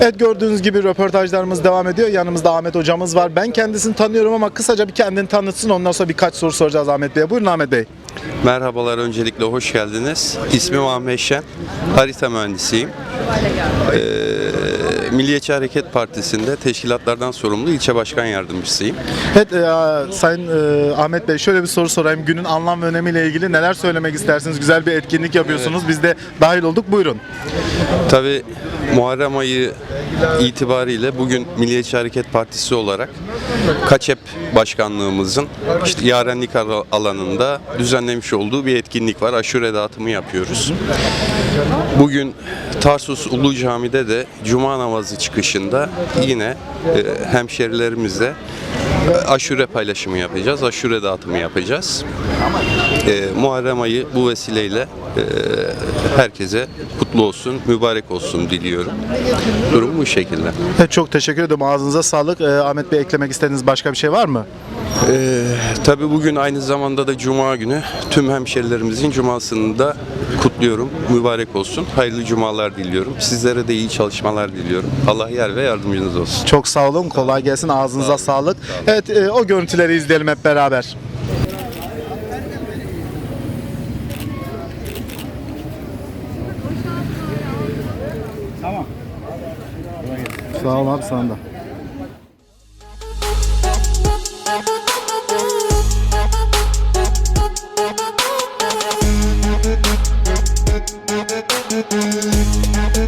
Evet gördüğünüz gibi röportajlarımız devam ediyor. Yanımızda Ahmet hocamız var. Ben kendisini tanıyorum ama kısaca bir kendini tanıtsın. Ondan sonra birkaç soru soracağız Ahmet Bey'e. Buyurun Ahmet Bey. Merhabalar öncelikle hoş geldiniz. İsmim Ahmet Şen. Harita mühendisiyim. Ee, Milliyetçi Hareket Partisi'nde teşkilatlardan sorumlu ilçe başkan yardımcısıyım. Evet e, Sayın e, Ahmet Bey şöyle bir soru sorayım. Günün anlam ve önemiyle ilgili neler söylemek istersiniz? Güzel bir etkinlik yapıyorsunuz. Biz de dahil olduk. Buyurun. Tabi Muharrem ayı itibariyle bugün Milliyetçi Hareket Partisi olarak Kaçep Başkanlığımızın işte yarenlik al- alanında düzenlemiş olduğu bir etkinlik var. Aşure dağıtımı yapıyoruz. Bugün Tarsus Ulu Cami'de de Cuma namazı çıkışında yine e, hemşerilerimizle aşure paylaşımı yapacağız, aşure dağıtımı yapacağız. E, Muharrem ayı bu vesileyle e, herkese kutlu olsun, mübarek olsun diliyorum. Durum bu şekilde. Evet, çok teşekkür ederim. Ağzınıza sağlık. E, Ahmet Bey eklemek istediğiniz başka bir şey var mı? E, tabii bugün aynı zamanda da Cuma günü tüm hemşerilerimizin Cumasını da kutluyorum. Mübarek olsun. Hayırlı Cumalar diliyorum. Sizlere de iyi çalışmalar diliyorum. Allah yer ve yardımcınız olsun. Çok sağ olun. Kolay gelsin. Ağzınıza sağlık. Evet e, o görüntüleri izleyelim hep beraber. Tamam. Sağ ol abi sana da. Yeah.